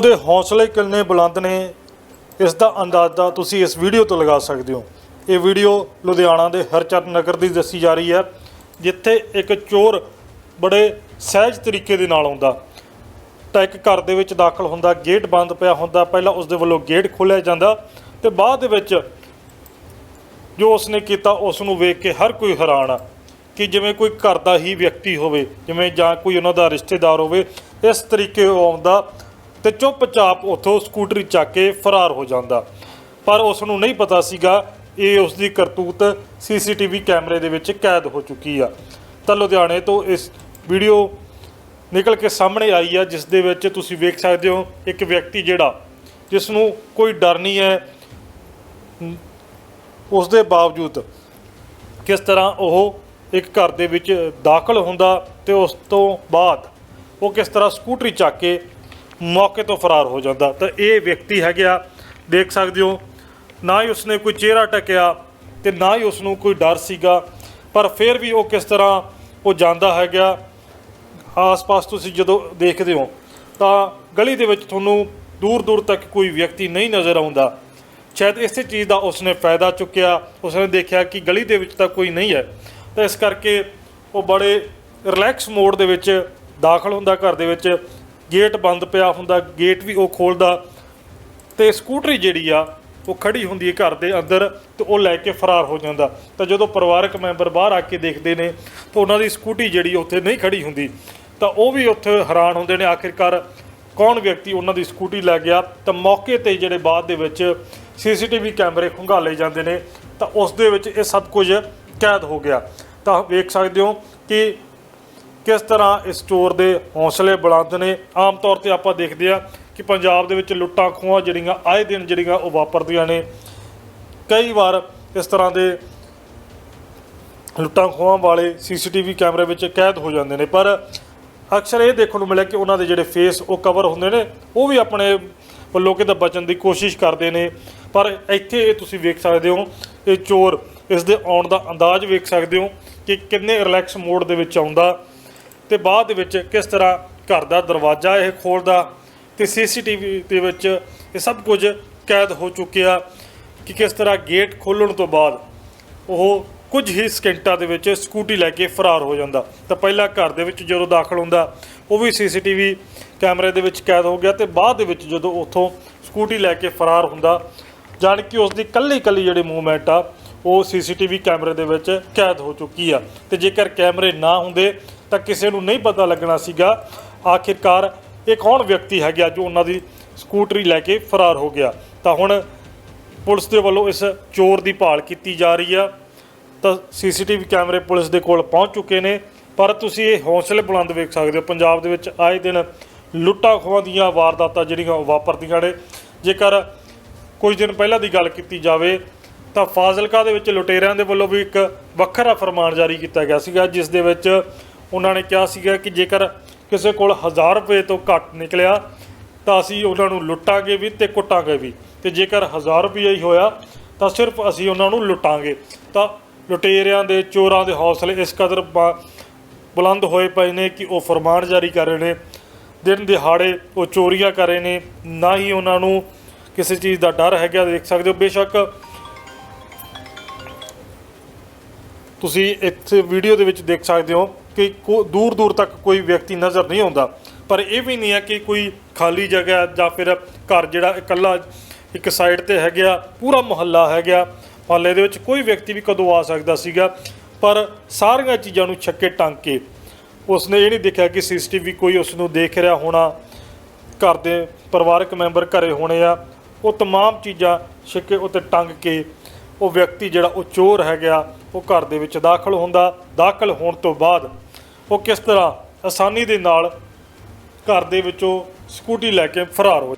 ਉਹਦੇ ਹੌਸਲੇ ਕਿੰਨੇ ਬੁਲੰਦ ਨੇ, ਇਸ ਦਾ ਅੰਦਾਜ਼ਾ ਤੁਸੀਂ ਇਸ ਵੀਡੀਓ ਤੋਂ ਲਗਾ ਸਕਦੇ ਹੋ। ਇਹ ਵੀਡੀਓ ਲੁਧਿਆਣਾ ਦੇ ਹਰਚਰਨ ਨਗਰ ਦੀ ਦੱਸੀ ਜਾ ਰਹੀ ਹੈ, ਜਿੱਥੇ ਇੱਕ ਚੋਰ ਬੜੇ ਸਹਿਜ ਤਰੀਕੇ ਦੇ ਨਾਲ ਆਉਂਦਾ। ਤਾਂ ਇੱਕ ਘਰ ਦੇ ਵਿੱਚ ਦਾਖਲ ਹੁੰਦਾ, ਗੇਟ ਬੰਦ ਪਿਆ ਹੁੰਦਾ, ਪਹਿਲਾਂ ਉਸ ਦੇ ਵੱਲੋਂ ਗੇਟ ਖੋਲ੍ਹਿਆ ਜਾਂਦਾ ਤੇ ਬਾਅਦ ਦੇ ਵਿੱਚ ਜੋ ਉਸਨੇ ਕੀਤਾ ਉਸ ਨੂੰ ਵੇਖ ਕੇ ਹਰ ਕੋਈ ਹੈਰਾਨ ਆ ਕਿ ਜਿਵੇਂ ਕੋਈ ਘਰ ਦਾ ਹੀ ਵਿਅਕਤੀ ਹੋਵੇ, ਜਿਵੇਂ ਜਾਂ ਕੋਈ ਉਹਨਾਂ ਦਾ ਰਿਸ਼ਤੇਦਾਰ ਹੋਵੇ, ਇਸ ਤਰੀਕੇ ਉਹ ਆਉਂਦਾ ਤੇ ਚੁੱਪਚਾਪ ਉੱਥੋਂ ਸਕੂਟਰੀ ਚੱਕ ਕੇ ਫਰਾਰ ਹੋ ਜਾਂਦਾ। ਪਰ ਉਸ ਨੂੰ ਨਹੀਂ ਪਤਾ ਸੀਗਾ ਇਹ ਉਸ ਦੀ ਕਰਤੂਤ ਸੀਸੀਟੀਵੀ ਕੈਮਰੇ ਦੇ ਵਿੱਚ ਕੈਦ ਹੋ ਚੁੱਕੀ ਆ। ਤਾਂ ਲੁਧਿਆਣੇ ਤੋਂ ਇਸ ਵੀਡੀਓ ਨਿਕਲ ਕੇ ਸਾਹਮਣੇ ਆਈ ਆ, ਜਿਸ ਦੇ ਵਿੱਚ ਤੁਸੀਂ ਵੇਖ ਸਕਦੇ ਹੋ ਇੱਕ ਵਿਅਕਤੀ ਜਿਹੜਾ, ਜਿਸ ਨੂੰ ਕੋਈ ਡਰ ਨਹੀਂ ਹੈ। ਉਸ ਦੇ ਬਾਵਜੂਦ ਕਿਸ ਤਰ੍ਹਾਂ ਉਹ ਇੱਕ ਘਰ ਦੇ ਵਿੱਚ ਦਾਖਲ ਹੁੰਦਾ ਤੇ ਉਸ ਤੋਂ ਬਾਅਦ ਉਹ ਕਿਸ ਤਰ੍ਹਾਂ ਸਕੂਟਰੀ ਚੱਕ ਕੇ ਮੌਕੇ ਤੋਂ ਫਰਾਰ ਹੋ ਜਾਂਦਾ। ਤਾਂ ਇਹ ਵਿਅਕਤੀ ਹੈਗਾ ਦੇਖ ਸਕਦੇ ਹੋ, ਨਾ ਹੀ ਉਸਨੇ ਕੋਈ ਚਿਹਰਾ ਟਕਿਆ ਤੇ ਨਾ ਹੀ ਉਸ ਨੂੰ ਕੋਈ ਡਰ ਸੀਗਾ। ਪਰ ਫਿਰ ਵੀ ਉਹ ਕਿਸ ਤਰ੍ਹਾਂ ਉਹ ਜਾਂਦਾ ਹੈਗਾ, ਆਸ-ਪਾਸ ਤੁਸੀਂ ਜਦੋਂ ਦੇਖਦੇ ਹੋ, ਤਾਂ ਗਲੀ ਦੇ ਵਿੱਚ ਤੁਹਾਨੂੰ ਦੂਰ ਦੂਰ ਤੱਕ ਕੋਈ ਵਿਅਕਤੀ ਨਹੀਂ ਨਜ਼ਰ ਆਉਂਦਾ। ਸ਼ਾਇਦ ਇਸੇ ਚੀਜ਼ ਦਾ ਉਸਨੇ ਫਾਇਦਾ ਚੁੱਕਿਆ, ਉਸਨੇ ਦੇਖਿਆ ਕਿ ਗਲੀ ਦੇ ਵਿੱਚ ਤਾਂ ਕੋਈ ਨਹੀਂ ਹੈ। ਤਾਂ ਇਸ ਕਰਕੇ ਉਹ ਬੜੇ ਰਿਲੈਕਸ ਮੋਡ ਦੇ ਵਿੱਚ ਦਾਖਲ ਹੁੰਦਾ, ਘਰ ਦੇ ਵਿੱਚ ਗੇਟ ਬੰਦ ਪਿਆ ਹੁੰਦਾ, ਗੇਟ ਵੀ ਉਹ ਖੋਲਦਾ। ਤੇ ਸਕੂਟਰੀ ਜਿਹੜੀ ਆ, ਉਹ ਖੜੀ ਹੁੰਦੀ ਹੈ ਘਰ ਦੇ ਅੰਦਰ ਤੇ ਉਹ ਲੈ ਕੇ ਫਰਾਰ ਹੋ ਜਾਂਦਾ। ਤਾਂ ਜਦੋਂ ਪਰਿਵਾਰਕ ਮੈਂਬਰ ਬਾਹਰ ਆ ਕੇ ਦੇਖਦੇ ਨੇ, ਤਾਂ ਉਹਨਾਂ ਦੀ ਸਕੂਟੀ ਜਿਹੜੀ ਉੱਥੇ ਨਹੀਂ ਖੜੀ ਹੁੰਦੀ। ਤਾਂ ਉਹ ਵੀ ਉੱਥੇ ਹੈਰਾਨ ਹੁੰਦੇ ਨੇ, ਆਖਿਰਕਾਰ ਕੌਣ ਵਿਅਕਤੀ ਉਹਨਾਂ ਦੀ ਸਕੂਟੀ ਲੈ ਗਿਆ? ਤਾਂ ਮੌਕੇ ਤੇ ਜਿਹੜੇ ਬਾਅਦ ਦੇ ਵਿੱਚ ਸੀਸੀਟੀਵੀ ਕੈਮਰੇ ਖੰਗਾਲੇ ਜਾਂਦੇ ਨੇ, ਤਾਂ ਉਸ ਦੇ ਵਿੱਚ ਇਹ ਸਭ ਕੁਝ ਕੈਦ ਹੋ ਗਿਆ। ਤਾਂ ਵੇਖ ਸਕਦੇ ਹੋ ਕਿ ਕਿਸ ਤਰ੍ਹਾਂ ਇਸ ਚੋਰ ਦੇ ਹੌਸਲੇ ਬੁਲੰਦ ਨੇ? ਆਮ ਤੌਰ ਤੇ ਆਪਾਂ ਦੇਖਦੇ ਆ ਕਿ ਪੰਜਾਬ ਦੇ ਵਿੱਚ ਲੁੱਟਾਂ ਖੋਹਾਂ ਜਿਹੜੀਆਂ ਆਏ ਦਿਨ ਜਿਹੜੀਆਂ ਉਹ ਵਾਪਰਦੀਆਂ ਨੇ। ਕਈ ਵਾਰ ਇਸ ਤਰ੍ਹਾਂ ਦੇ ਲੁੱਟਾਂ ਖੋਹਾਂ ਵਾਲੇ ਸੀਸੀਟੀਵੀ ਕੈਮਰੇ ਵਿੱਚ ਕੈਦ ਹੋ ਜਾਂਦੇ ਨੇ। ਪਰ ਅਕਸਰ ਇਹ ਦੇਖਣ ਨੂੰ ਮਿਲਿਆ ਕਿ ਉਹਨਾਂ ਦੇ ਜਿਹੜੇ ਫੇਸ ਉਹ ਕਵਰ ਹੁੰਦੇ ਨੇ, ਉਹ ਵੀ ਆਪਣੇ ਵੱਲੋਂ ਕਿਤੇ ਬਚਣ ਦੀ ਕੋਸ਼ਿਸ਼ ਕਰਦੇ ਨੇ। ਪਰ ਇੱਥੇ ਇਹ ਤੁਸੀਂ ਵੇਖ ਸਕਦੇ ਹੋ, ਇਹ ਚੋਰ ਇਸ ਦੇ ਆਉਣ ਦਾ ਅੰਦਾਜ਼ ਵੇਖ ਸਕਦੇ ਹੋ ਕਿ ਕਿੰਨੇ ਰਿਲੈਕਸ ਮੋਡ ਦੇ ਵਿੱਚ ਆਉਂਦਾ। ਤੇ ਬਾਅਦ ਦੇ ਵਿੱਚ ਕਿਸ ਤਰ੍ਹਾਂ ਘਰ ਦਾ ਦਰਵਾਜ਼ਾ ਇਹ ਖੋਲਦਾ ਤੇ ਸੀਸੀਟੀਵੀ ਦੇ ਵਿੱਚ ਇਹ ਸਭ ਕੁਝ ਕੈਦ ਹੋ ਚੁੱਕਿਆ ਕਿ ਕਿਸ ਤਰ੍ਹਾਂ ਗੇਟ ਖੋਲਣ ਤੋਂ ਬਾਅਦ ਉਹ ਕੁਝ ਹੀ ਸਕਿੰਟਾਂ ਦੇ ਵਿੱਚ ਸਕੂਟੀ ਲੈ ਕੇ ਫਰਾਰ ਹੋ ਜਾਂਦਾ। ਤਾਂ ਪਹਿਲਾਂ ਘਰ ਦੇ ਵਿੱਚ ਜਦੋਂ ਦਾਖਲ ਹੁੰਦਾ, ਉਹ ਵੀ ਸੀਸੀਟੀਵੀ ਕੈਮਰੇ ਦੇ ਵਿੱਚ ਕੈਦ ਹੋ ਗਿਆ ਤੇ ਬਾਅਦ ਦੇ ਵਿੱਚ ਜਦੋਂ ਉੱਥੋਂ ਸਕੂਟੀ ਲੈ ਕੇ ਫਰਾਰ ਹੁੰਦਾ, ਜਾਣ ਕਿ ਉਸ ਦੀ ਕੱਲੀ ਕੱਲੀ ਜਿਹੜੀ ਮੂਵਮੈਂਟ ਆ, ਉਹ ਸੀਸੀਟੀਵੀ ਕੈਮਰੇ ਦੇ ਵਿੱਚ ਕੈਦ ਹੋ ਚੁੱਕੀ ਆ। ਤੇ ਜੇਕਰ ਕੈਮਰੇ ਨਾ ਹੁੰਦੇ ਤਾਂ ਕਿਸੇ ਨੂੰ ਨਹੀਂ ਪਤਾ ਲੱਗਣਾ ਸੀਗਾ। ਆਖਿਰਕਾਰ ਇਹ ਕੌਣ ਵਿਅਕਤੀ ਹੈਗਾ ਜੋ ਉਹਨਾਂ ਦੀ ਸਕੂਟਰੀ ਲੈ ਕੇ ਫਰਾਰ ਹੋ ਗਿਆ? ਤਾਂ ਹੁਣ ਪੁਲਿਸ ਦੇ ਵੱਲੋਂ ਇਸ ਚੋਰ ਦੀ ਭਾਲ ਕੀਤੀ ਜਾ ਰਹੀ ਆ। ਤਾਂ ਸੀਸੀਟੀਵੀ ਕੈਮਰੇ ਪੁਲਿਸ ਦੇ ਕੋਲ ਪਹੁੰਚ ਚੁੱਕੇ ਨੇ। ਪਰ ਤੁਸੀਂ ਇਹ ਹੌਸਲੇ ਬੁਲੰਦ ਵੇਖ ਸਕਦੇ ਹੋ। ਪੰਜਾਬ ਦੇ ਵਿੱਚ ਆਏ ਦਿਨ ਲੁੱਟਾਂ ਖੋਹਾਂ ਦੀਆਂ ਵਾਰਦਾਤਾਂ ਜਿਹੜੀਆਂ ਉਹ ਵਾਪਰਦੀਆਂ ਨੇ। ਜੇਕਰ ਕੁਝ ਦਿਨ ਪਹਿਲਾਂ ਦੀ ਗੱਲ ਕੀਤੀ ਜਾਵੇ, ਤਾਂ ਫਾਜ਼ਿਲਕਾ ਦੇ ਵਿੱਚ ਲੁਟੇਰਿਆਂ ਦੇ ਵੱਲੋਂ ਵੀ ਇੱਕ ਵੱਖਰਾ ਫਰਮਾਨ ਜਾਰੀ ਕੀਤਾ ਗਿਆ ਸੀਗਾ, ਜਿਸ ਦੇ ਵਿੱਚ ਉਹਨਾਂ ਨੇ ਕਿਹਾ ਸੀਗਾ ਕਿ ਜੇਕਰ ਕਿਸੇ ਕੋਲ 1000 ਰੁਪਏ ਤੋਂ ਘੱਟ ਨਿਕਲਿਆ, ਤਾਂ ਅਸੀਂ ਉਹਨਾਂ ਨੂੰ ਲੁੱਟਾਂਗੇ ਵੀ ਤੇ ਕੁੱਟਾਂਗੇ ਵੀ। ਤੇ ਜੇਕਰ 1000 ਰੁਪਏ ਹੀ ਹੋਇਆ, ਤਾਂ ਸਿਰਫ ਅਸੀਂ ਉਹਨਾਂ ਨੂੰ ਲੁੱਟਾਂਗੇ। ਤਾਂ ਲੁਟੇਰਿਆਂ ਦੇ, ਚੋਰਾਂ ਦੇ ਹੌਸਲੇ ਇਸ ਕਦਰ ਬ- ਬੁਲੰਦ ਹੋਏ ਪਏ ਨੇ ਕਿ ਉਹ ਫਰਮਾਨ ਜਾਰੀ ਕਰ ਰਹੇ ਨੇ। ਦਿਨ ਦਿਹਾੜੇ ਉਹ ਚੋਰੀਆਂ ਕਰ ਰਹੇ ਨੇ। ਨਾ ਹੀ ਉਹਨਾਂ ਨੂੰ ਕਿਸੇ ਚੀਜ਼ ਦਾ ਡਰ ਹੈਗਾ, ਦੇਖ ਸਕਦੇ ਹੋ। ਬੇਸ਼ੱਕ ਤੁਸੀਂ ਇੱਥੇ ਵੀਡੀਓ ਦੇ ਵਿੱਚ ਦੇਖ ਸਕਦੇ ਹੋ ਕਿ ਦੂਰ ਦੂਰ ਤੱਕ ਕੋਈ ਵਿਅਕਤੀ ਨਜ਼ਰ ਨਹੀਂ ਆਉਂਦਾ ਪਰ ਇਹ ਵੀ ਨਹੀਂ ਹੈ ਕਿ ਕੋਈ ਖਾਲੀ ਜਗ੍ਹਾ ਜਾਂ ਫਿਰ ਘਰ ਜਿਹੜਾ ਇਕੱਲਾ ਇੱਕ ਸਾਈਡ ਤੇ ਹੈਗਾ ਪੂਰਾ ਮੁਹੱਲਾ ਹੈਗਾ ਮੁਹੱਲੇ ਦੇ ਵਿੱਚ ਕੋਈ ਵਿਅਕਤੀ ਵੀ ਕਦੋਂ ਆ ਸਕਦਾ ਸੀਗਾ ਪਰ ਸਾਰੀਆਂ ਚੀਜ਼ਾਂ ਨੂੰ ਛੱਕੇ ਟੰਗ ਕੇ ਉਸਨੇ ਇਹ ਨਹੀਂ ਦੇਖਿਆ ਕਿ ਸੀਸੀਟੀਵੀ ਕੋਈ ਉਸ ਨੂੰ ਦੇਖ ਰਿਹਾ ਹੋਣਾ ਘਰ ਦੇ ਪਰਿਵਾਰਕ ਮੈਂਬਰ ਘਰੇ ਹੋਣੇ ਆ ਉਹ तमाम ਚੀਜ਼ਾਂ ਛੱਕੇ ਉੱਤੇ ਟੰਗ ਕੇ ਉਹ ਵਿਅਕਤੀ ਜਿਹੜਾ ਉਹ ਚੋਰ ਹੈਗਾ, ਉਹ ਘਰ ਦੇ ਵਿੱਚ ਦਾਖਲ ਹੁੰਦਾ। ਦਾਖਲ ਹੋਣ ਤੋਂ ਬਾਅਦ ਉਹ ਕਿਸ ਤਰ੍ਹਾਂ ਆਸਾਨੀ ਦੇ ਨਾਲ ਘਰ ਦੇ ਵਿੱਚੋਂ ਸਕੂਟੀ ਲੈ ਕੇ ਫਰਾਰ ਹੋ